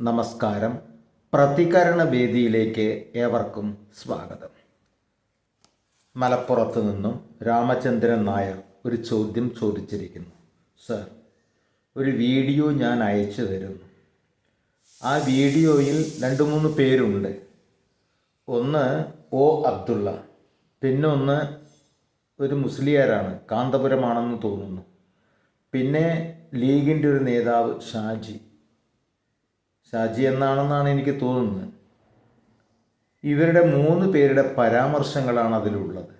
നമസ്കാരം. പ്രതികരണ വേദിയിലേക്ക് ഏവർക്കും സ്വാഗതം. മലപ്പുറത്ത് നിന്നും രാമചന്ദ്രൻ നായർ ഒരു ചോദ്യം ചോദിച്ചിരിക്കുന്നു. സർ ഒരു വീഡിയോ ഞാൻ അയച്ചു തരുന്നു. ആ വീഡിയോയിൽ രണ്ട് മൂന്ന് പേരുണ്ട്. ഒന്ന് ഒ അബ്ദുള്ള പിന്നെ ഒന്ന് ഒരു മുസ്ലിയാരാണ് കാന്തപുരമാണെന്ന് തോന്നുന്നു. പിന്നെ ലീഗിന്റെ ഒരു നേതാവ് ഷാജി ഷാജി എന്നാണെന്നാണ് എനിക്ക് തോന്നുന്നത്. ഇവരുടെ മൂന്ന് പേരുടെ പരാമർശങ്ങളാണ് അതിലുള്ളത്.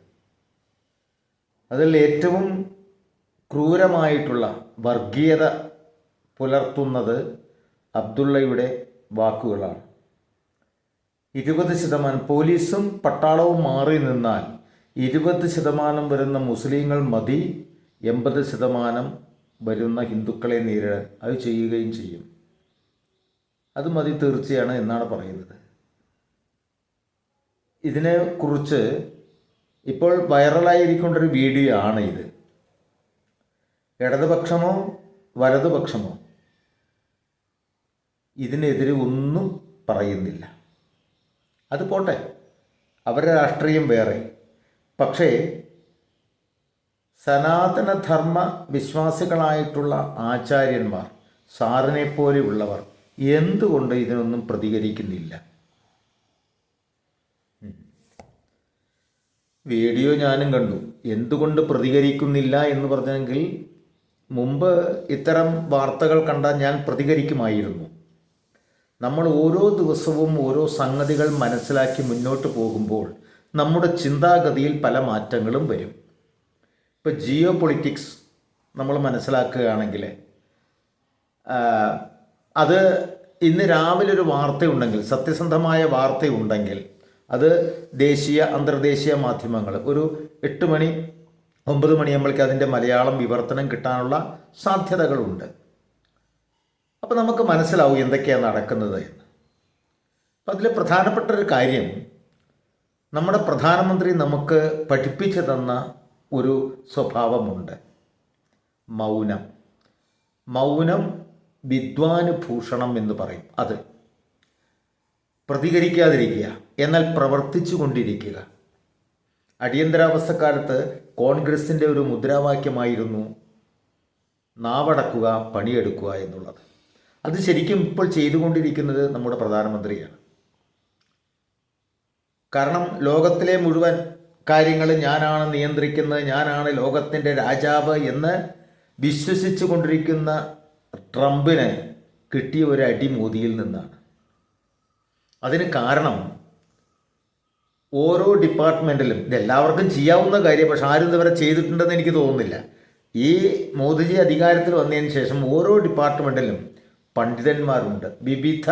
അതിൽ ഏറ്റവും ക്രൂരമായിട്ടുള്ള വർഗീയത പുലർത്തുന്നത് അബ്ദുള്ളയുടെ വാക്കുകളാണ്. ഇരുപത് ശതമാനം പോലീസും പട്ടാളവും മാറി നിന്നാൽ ഇരുപത് ശതമാനം വരുന്ന മുസ്ലിങ്ങൾ മതി എൺപത് ശതമാനം വരുന്ന ഹിന്ദുക്കളെ നേരിടാൻ അത് ചെയ്യുകയും ചെയ്യും. അത് മതി തീർച്ചയാണ് എന്നാണ് പറയുന്നത്. ഇതിനെക്കുറിച്ച് ഇപ്പോൾ വൈറലായിരിക്കൊണ്ടൊരു വീഡിയോ ആണ് ഇത്. ഇടതുപക്ഷമോ വലതുപക്ഷമോ ഇതിനെതിരെ ഒന്നും പറയുന്നില്ല. അത് പോട്ടെ. അവരുടെ രാഷ്ട്രീയം വേറെ. പക്ഷേ സനാതനധർമ്മ വിശ്വാസികളായിട്ടുള്ള ആചാര്യന്മാർ സാറിനെ പോലെയുള്ളവർ എന്തുകൊണ്ട് ഇതിനൊന്നും പ്രതികരിക്കുന്നില്ല? വീഡിയോ ഞാനും കണ്ടു. എന്തുകൊണ്ട് പ്രതികരിക്കുന്നില്ല എന്ന് പറഞ്ഞെങ്കിൽ മുമ്പ് ഇത്തരം വാർത്തകൾ കണ്ടാൽ ഞാൻ പ്രതികരിക്കുമായിരുന്നു. നമ്മൾ ഓരോ ദിവസവും ഓരോ സംഗതികൾ മനസ്സിലാക്കി മുന്നോട്ട് പോകുമ്പോൾ നമ്മുടെ ചിന്താഗതിയിൽ പല മാറ്റങ്ങളും വരും. ഇപ്പോൾ ജിയോ പൊളിറ്റിക്സ് നമ്മൾ മനസ്സിലാക്കുകയാണെങ്കിൽ അത് ഇന്ന് രാവിലെ ഒരു വാർത്തയുണ്ടെങ്കിൽ സത്യസന്ധമായ വാർത്തയുണ്ടെങ്കിൽ അത് ദേശീയ അന്തർദേശീയ മാധ്യമങ്ങൾ ഒരു എട്ട് മണി ഒമ്പത് മണിയാകുമ്പോഴേക്ക് അതിന്റെ മലയാളം വിവർത്തനം കിട്ടാനുള്ള സാധ്യതകളുണ്ട്. അപ്പോൾ നമുക്ക് മനസ്സിലാവും എന്തൊക്കെയാണ് നടക്കുന്നത് എന്ന്. അപ്പം അതിൽ പ്രധാനപ്പെട്ട ഒരു കാര്യം നമ്മുടെ പ്രധാനമന്ത്രി നമുക്ക് പഠിപ്പിച്ചു തന്ന ഒരു സ്വഭാവമുണ്ട്. മൗനം. മൗനം വിദ്വാനുഭൂഷണം എന്ന് പറയും. അത് പ്രതികരിക്കാതിരിക്കുക എന്നാൽ പ്രവർത്തിച്ചു കൊണ്ടിരിക്കുക അടിയന്തരാവസ്ഥക്കാലത്ത് കോൺഗ്രസിന്റെ ഒരു മുദ്രാവാക്യമായിരുന്നു നാവടക്കുക പണിയെടുക്കുക എന്നുള്ളത്. അത് ശരിക്കും ഇപ്പോൾ ചെയ്തുകൊണ്ടിരിക്കുന്നത് നമ്മുടെ പ്രധാനമന്ത്രിയാണ്. കാരണം ലോകത്തിലെ മുഴുവൻ കാര്യങ്ങൾ ഞാനാണ് നിയന്ത്രിക്കുന്നത് ഞാനാണ് ലോകത്തിന്റെ രാജാവ് എന്ന് വിശ്വസിച്ചു കൊണ്ടിരിക്കുന്ന ട്രംപിന് കിട്ടിയ ഒരു അടി മോദിയിൽ നിന്നാണ്. അതിന് കാരണം ഓരോ ഡിപ്പാർട്ട്മെന്റിലും ഇതെല്ലാവർക്കും ചെയ്യാവുന്ന കാര്യം പക്ഷെ ആരും ഇതുവരെ ചെയ്തിട്ടുണ്ടെന്ന് എനിക്ക് തോന്നുന്നില്ല. ഈ മോദിജി അധികാരത്തിൽ വന്നതിന് ശേഷം ഓരോ ഡിപ്പാർട്ട്മെന്റിലും പണ്ഡിതന്മാരുണ്ട്. വിവിധ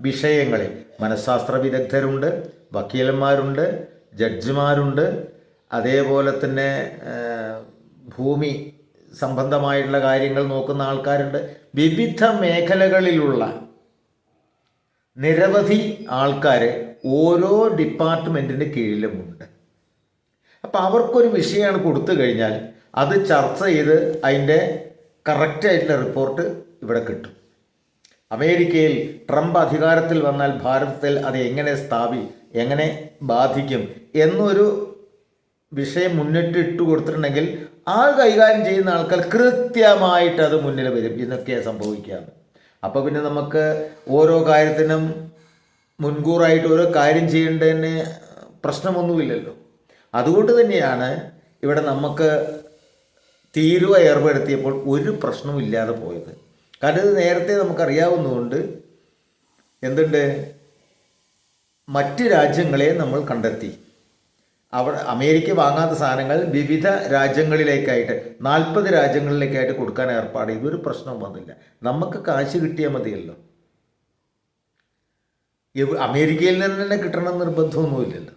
വിഷയങ്ങളിൽ മനഃശാസ്ത്ര വിദഗ്ധരുണ്ട് വക്കീലന്മാരുണ്ട് ജഡ്ജിമാരുണ്ട്. അതേപോലെ തന്നെ ഭൂമി സംബന്ധമായിട്ടുള്ള കാര്യങ്ങൾ നോക്കുന്ന ആൾക്കാരുണ്ട്. വിവിധ മേഖലകളിലുള്ള നിരവധി ആൾക്കാർ ഓരോ ഡിപ്പാർട്ട്മെന്റിന് കീഴിലുമുണ്ട്. അപ്പോൾ അവർക്കൊരു വിഷയമാണ് കൊടുത്തു കഴിഞ്ഞാൽ അത് ചർച്ച ചെയ്ത് അതിന്റെ കറക്റ്റായിട്ടുള്ള റിപ്പോർട്ട് ഇവിടെ കിട്ടും. അമേരിക്കയിൽ ട്രംപ് അധികാരത്തിൽ വന്നാൽ ഭാരതത്തിൽ അത് എങ്ങനെ സ്ഥാപി എങ്ങനെ ബാധിക്കും എന്നൊരു വിഷയം മുന്നിട്ട് ഇട്ട് കൊടുത്തിട്ടുണ്ടെങ്കിൽ ആ കൈകാര്യം ചെയ്യുന്ന ആൾക്കാർ കൃത്യമായിട്ട് അത് മുന്നിൽ വരും. ഇതൊക്കെയാണ് സംഭവിക്കാറ് അപ്പോൾ പിന്നെ നമുക്ക് ഓരോ കാര്യത്തിനും മുൻകൂറായിട്ട് ഓരോ കാര്യം ചെയ്യേണ്ടതിന് പ്രശ്നമൊന്നുമില്ലല്ലോ. അതുകൊണ്ട് തന്നെയാണ് ഇവിടെ നമുക്ക് തീരുവ ഏർപ്പെടുത്തിയപ്പോൾ ഒരു പ്രശ്നവും ഇല്ലാതെ പോയത്. കാരണം ഇത് നേരത്തെ നമുക്കറിയാവുന്നതുകൊണ്ട് എന്തുണ്ട്? മറ്റ് രാജ്യങ്ങളെ നമ്മൾ കണ്ടെത്തി. അവിടെ അമേരിക്ക വാങ്ങാത്ത സാധനങ്ങൾ വിവിധ രാജ്യങ്ങളിലേക്കായിട്ട് നാൽപ്പത് രാജ്യങ്ങളിലേക്കായിട്ട് കൊടുക്കാൻ ഏർപ്പാട്. ഇതൊരു പ്രശ്നം വന്നില്ല. നമുക്ക് കാശ് കിട്ടിയാൽ മതിയല്ലോ. അമേരിക്കയിൽ നിന്ന് തന്നെ കിട്ടണം നിർബന്ധമൊന്നുമില്ലല്ലോ.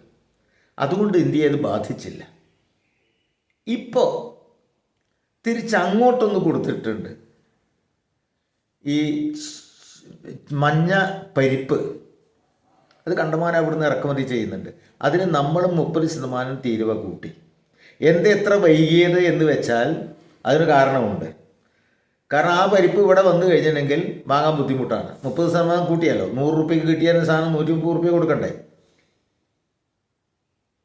അതുകൊണ്ട് ഇന്ത്യയെ അത് ബാധിച്ചില്ല. ഇപ്പോൾ തിരിച്ചങ്ങോട്ടൊന്ന് കൊടുത്തിട്ടുണ്ട്. ഈ മഞ്ഞ പരിപ്പ് അത് കണ്ടമാനം അവിടുന്ന് ഇറക്കുമതി ചെയ്യുന്നുണ്ട്. അതിന് നമ്മളും മുപ്പത് ശതമാനം തീരുവ കൂട്ടി. എന്ത് എത്ര വൈകിയത് എന്ന് വെച്ചാൽ അതിന് കാരണമുണ്ട്. കാരണം ആ പരിപ്പ് ഇവിടെ വന്നു കഴിഞ്ഞിട്ടുണ്ടെങ്കിൽ വാങ്ങാൻ ബുദ്ധിമുട്ടാണ്. മുപ്പത് ശതമാനം കൂട്ടിയല്ലോ നൂറ് റുപ്യക്ക് കിട്ടിയ സാധനം നൂറ്റി മുപ്പത് റുപ്യ കൊടുക്കണ്ടേ?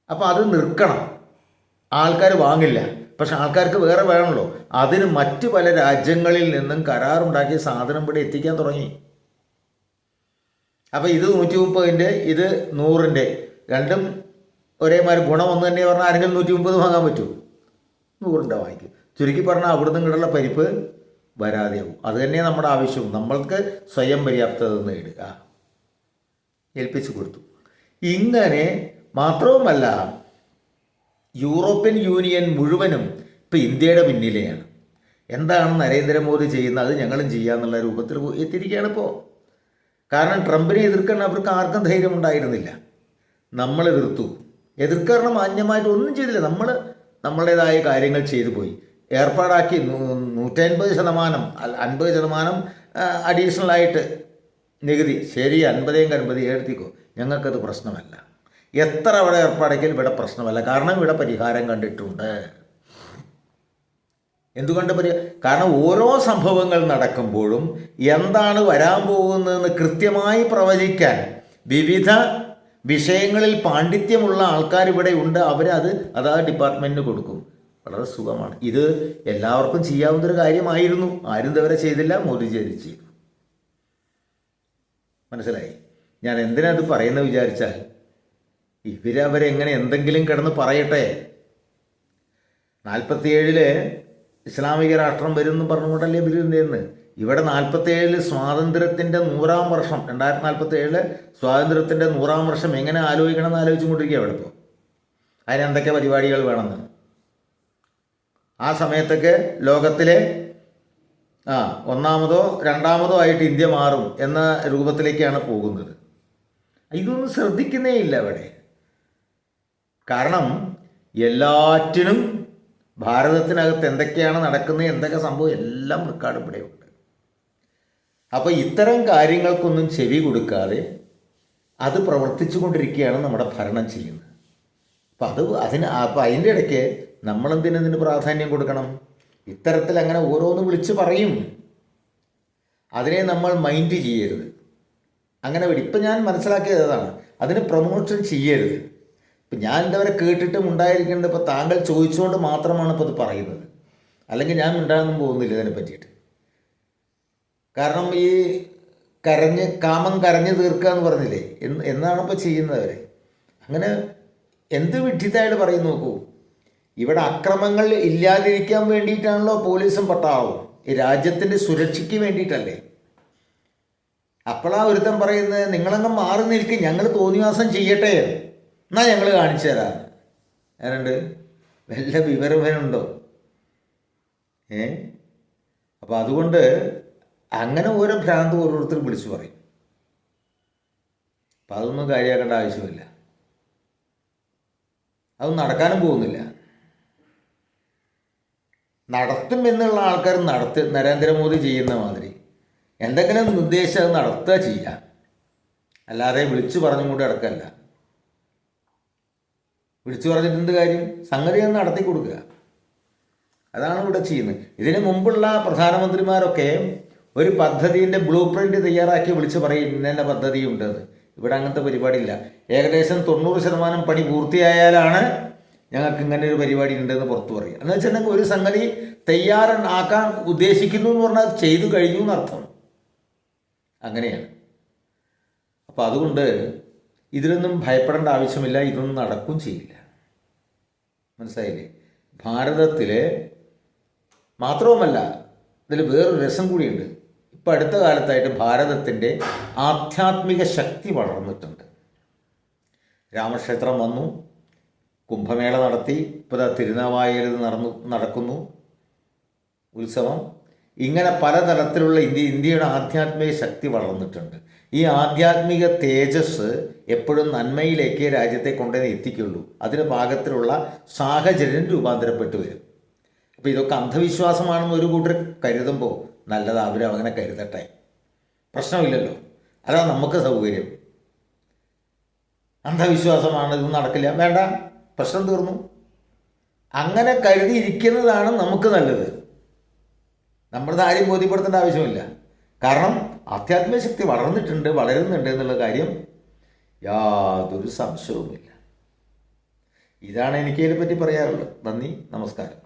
അപ്പോൾ അത് നിർക്കണം. ആൾക്കാർ വാങ്ങില്ല. പക്ഷെ ആൾക്കാർക്ക് വേറെ വേണമല്ലോ. അതിന് മറ്റു പല രാജ്യങ്ങളിൽ നിന്നും കരാറുണ്ടാക്കിയ സാധനം ഇവിടെ എത്തിക്കാൻ തുടങ്ങി. അപ്പോൾ ഇത് നൂറ്റി മുപ്പതിന്റെ ഇത് നൂറിന്റെ രണ്ടും ഒരേമാതിരി ഗുണം ഒന്ന് തന്നെ പറഞ്ഞാൽ ആരെങ്കിലും നൂറ്റി മുപ്പത് വാങ്ങാൻ പറ്റുമോ? നൂറിന്റെ വാങ്ങിക്കും. ചുരുക്കി പറഞ്ഞാൽ അവിടുന്ന് ഇങ്ങോട്ടുള്ള പരിപ്പ് വരാതെയാവും അത് തന്നെ നമ്മുടെ ആവശ്യവും. നമ്മൾക്ക് സ്വയം പര്യാപ്തത നേടുക. ഏൽപ്പിച്ചു കൊടുത്തു. ഇങ്ങനെ മാത്രവുമല്ല യൂറോപ്യൻ യൂണിയൻ മുഴുവനും ഇപ്പം ഇന്ത്യയുടെ പിന്നിലെയാണ്. എന്താണ് നരേന്ദ്രമോദി ചെയ്യുന്നത്? അത് ഞങ്ങളും ചെയ്യാന്നുള്ള രൂപത്തിൽ എത്തിയിരിക്കുകയാണ് ഇപ്പോൾ കാരണം ട്രംപിനെ എതിർക്കാൻ അവർക്ക് ആർക്കും ധൈര്യം ഉണ്ടായിരുന്നില്ല. നമ്മൾ എതിർത്തു. എതിർക്കാരണം മാന്യമായിട്ട് ഒന്നും ചെയ്തില്ല. നമ്മൾ നമ്മളുടേതായ കാര്യങ്ങൾ ചെയ്തു പോയി. ഏർപ്പാടാക്കി നൂറ്റൻപത് ശതമാനം അൻപത് ശതമാനം അഡീഷണൽ ആയിട്ട് നികുതി. ശരി അൻപതേം അൻപത് ഏർത്തിക്കോ ഞങ്ങൾക്കത് പ്രശ്നമല്ല. എത്ര അവിടെ ഏർപ്പാടാക്കിയാലും ഇവിടെ പ്രശ്നമല്ല. കാരണം ഇവിടെ പരിഹാരം കണ്ടിട്ടുണ്ട്. എന്തുകൊണ്ട് പറയുക കാരണം ഓരോ സംഭവങ്ങൾ നടക്കുമ്പോഴും എന്താണ് വരാൻ പോകുന്നതെന്ന് കൃത്യമായി പ്രവചിക്കാൻ വിവിധ വിഷയങ്ങളിൽ പാണ്ഡിത്യമുള്ള ആൾക്കാർ ഇവിടെ ഉണ്ട്. അവരത് അതാ ഡിപ്പാർട്ട്മെന്റിന് കൊടുക്കും. വളരെ സുഖമാണ്. ഇത് എല്ലാവർക്കും ചെയ്യാവുന്നൊരു കാര്യമായിരുന്നു. ആരും ഇതുവരെ ചെയ്തില്ല. മോദിജി അത് ചെയ്തു. മനസ്സിലായി? ഞാൻ എന്തിനാ ഇത് പറയുന്നത് വിചാരിച്ചാൽ? ഇവരവരെങ്ങനെ എന്തെങ്കിലും കിടന്ന് പറയട്ടെ? നാൽപ്പത്തിയേഴിൽ ഇസ്ലാമിക രാഷ്ട്രം വരും എന്ന് പറഞ്ഞുകൊണ്ടല്ലേ ഇവർ എന്തെന്ന് ഇവിടെ നാൽപ്പത്തിയേഴിൽ സ്വാതന്ത്ര്യത്തിന്റെ നൂറാം വർഷം രണ്ടായിരത്തി നാൽപ്പത്തി ഏഴിൽ സ്വാതന്ത്ര്യത്തിന്റെ നൂറാം വർഷം എങ്ങനെ ആലോചിക്കണം എന്ന് ആലോചിച്ചുകൊണ്ടിരിക്കുക അവിടെ ഇപ്പോൾ അതിന് എന്തൊക്കെ പരിപാടികൾ വേണമെന്ന്? ആ സമയത്തൊക്കെ ലോകത്തിലെ ആ ഒന്നാമതോ രണ്ടാമതോ ആയിട്ട് ഇന്ത്യ മാറും എന്ന രൂപത്തിലേക്കാണ് പോകുന്നത്. ഇതൊന്നും ശ്രദ്ധിക്കുന്നേ ഇല്ല അവിടെ കാരണം എല്ലാറ്റിനും ഭാരതത്തിനകത്ത് എന്തൊക്കെയാണ് നടക്കുന്നത് എന്തൊക്കെ സംഭവം എല്ലാം റെക്കോർഡ് ഇവിടെയുണ്ട് അപ്പോൾ ഇത്തരം കാര്യങ്ങൾക്കൊന്നും ചെവി കൊടുക്കാതെ അത് പ്രവർത്തിച്ചു കൊണ്ടിരിക്കുകയാണ് നമ്മുടെ ഭരണം ചെയ്യുന്നത്. അപ്പം അത് അതിന് അപ്പം അതിന്റെ ഇടയ്ക്ക് നമ്മളെന്തിനതിന് പ്രാധാന്യം കൊടുക്കണം? ഇത്തരത്തിൽ അങ്ങനെ ഓരോന്ന് വിളിച്ച് പറയും. അതിനെ നമ്മൾ മൈൻഡ് ചെയ്യരുത്. അങ്ങനെ ഇപ്പം ഞാൻ മനസ്സിലാക്കിയത് അതാണ്. അതിന് പ്രൊമോഷൻ ചെയ്യരുത്. ഇപ്പം ഞാൻ ഇതുവരെ കേട്ടിട്ടും ഉണ്ടായിരിക്കേണ്ടത് ഇപ്പോൾ താങ്കൾ ചോദിച്ചുകൊണ്ട് മാത്രമാണ് ഇപ്പോൾ ഇത് പറയുന്നത്. അല്ലെങ്കിൽ ഞാൻ ഉണ്ടാകുന്നു പോകുന്നില്ല ഇതിനെ പറ്റിയിട്ട്. കാരണം ഈ കരഞ്ഞ് കാമം കരഞ്ഞ് തീർക്കുക എന്ന് പറഞ്ഞില്ലേ? എന്ന് എന്നാണ് ഇപ്പോൾ ചെയ്യുന്നത് അവരെ. അങ്ങനെ എന്ത് വിഡ്ഢിത്തായിട്ട് പറയും നോക്കൂ. ഇവിടെ അക്രമങ്ങൾ ഇല്ലാതിരിക്കാൻ വേണ്ടിയിട്ടാണല്ലോ പോലീസും പട്ടാളവും. ഈ രാജ്യത്തിന്റെ സുരക്ഷയ്ക്ക് വേണ്ടിയിട്ടല്ലേ? അപ്പോഴാ ഒരുത്തൻ പറയുന്നത് നിങ്ങളങ്ങ് മാറി നിൽക്കും ഞങ്ങൾ തോന്നിവാസം ചെയ്യട്ടെ എന്നാ ഞങ്ങൾ കാണിച്ചു തരാം. ഏതാണ്ട് വല്ല വിവരവനുണ്ടോ ഏ? അപ്പോൾ അതുകൊണ്ട് അങ്ങനെ ഓരോ ഭ്രാന്ത് ഓരോരുത്തർ വിളിച്ചു പറയും. അപ്പം അതൊന്നും കാര്യമാക്കേണ്ട ആവശ്യമില്ല. അതൊന്നും നടക്കാനും പോകുന്നില്ല. നടത്തും എന്നുള്ള ആൾക്കാർ നടത്ത് നരേന്ദ്രമോദി ചെയ്യുന്ന മാതിരി. എന്തെങ്കിലും നിർദ്ദേശം നടത്തുക ചെയ്യുക അല്ലാതെ വിളിച്ചു പറഞ്ഞും കൂടി കിടക്കല്ല വിളിച്ചു പറഞ്ഞിട്ട് എന്ത് കാര്യം? സംഗതി ഒന്ന് നടത്തി കൊടുക്കുക. അതാണ് ഇവിടെ ചെയ്യുന്നത്. ഇതിനു മുമ്പുള്ള പ്രധാനമന്ത്രിമാരൊക്കെ ഒരു പദ്ധതിന്റെ ബ്ലൂ പ്രിന്റ് തയ്യാറാക്കി വിളിച്ച് പറയും ഇന്ന പദ്ധതി ഉണ്ടെന്ന് ഇവിടെ അങ്ങനത്തെ പരിപാടിയില്ല. ഏകദേശം തൊണ്ണൂറ് ശതമാനം പണി പൂർത്തിയായാലാണ് ഞങ്ങൾക്ക് ഇങ്ങനെ ഒരു പരിപാടി ഉണ്ടെന്ന് പുറത്തു പറയും എന്ന് വെച്ചിട്ടുണ്ടെങ്കിൽ ഒരു സംഗതി തയ്യാറാക്കാൻ ഉദ്ദേശിക്കുന്നു എന്ന് പറഞ്ഞാൽ ചെയ്തു കഴിഞ്ഞു എന്നർത്ഥം. അങ്ങനെയാണ്. അപ്പോൾ അതുകൊണ്ട് ഇതിലൊന്നും ഭയപ്പെടേണ്ട ആവശ്യമില്ല ഇതൊന്നും നടക്കും ചെയ്യില്ല. മനസ്സിലായില്ലേ? ഭാരതത്തിലെ മാത്രവുമല്ല ഇതിൽ വേറൊരു രസം കൂടിയുണ്ട്. ഇപ്പം അടുത്ത കാലത്തായിട്ട് ഭാരതത്തിന്റെ ആധ്യാത്മിക ശക്തി വളർന്നിട്ടുണ്ട്. രാമക്ഷേത്രം വന്നു കുംഭമേള നടത്തി ഇപ്പോൾ ഇതാ തിരുനാവായയിൽ നടന്നു നടക്കുന്നു ഉത്സവം. ഇങ്ങനെ പലതരത്തിലുള്ള ഇന്ത്യ ഇന്ത്യയുടെ ആധ്യാത്മിക ശക്തി വളർന്നിട്ടുണ്ട്. ഈ ആധ്യാത്മിക തേജസ് എപ്പോഴും നന്മയിലേക്ക് രാജ്യത്തെ കൊണ്ടുതന്നെ എത്തിക്കുള്ളൂ. അതിന് പാകത്തിലുള്ള സാഹചര്യം രൂപാന്തരപ്പെട്ടു വരും. അപ്പോൾ ഇതൊക്കെ അന്ധവിശ്വാസമാണെന്ന് ഒരു കൂട്ടർ കരുതുമ്പോൾ നല്ലത് അവർ അങ്ങനെ കരുതട്ടെ. പ്രശ്നമില്ലല്ലോ. അതാ നമുക്ക് സൗകര്യം. അന്ധവിശ്വാസമാണ് ഇത് നടക്കില്ല. വേണ്ട പ്രശ്നം തീർന്നു. അങ്ങനെ കരുതിയിരിക്കുന്നതാണ് നമുക്ക് നല്ലത്. നമ്മളത് ആരെയും ബോധ്യപ്പെടുത്തേണ്ട ആവശ്യമില്ല. കാരണം ആധ്യാത്മിക ശക്തി വളർന്നിട്ടുണ്ട് വളരുന്നുണ്ട് എന്നുള്ള കാര്യം യാതൊരു സംശയവുമില്ല. ഇതാണ് എനിക്ക് ഇതിനെപ്പറ്റി പറയാറുള്ളത് നന്ദി നമസ്കാരം.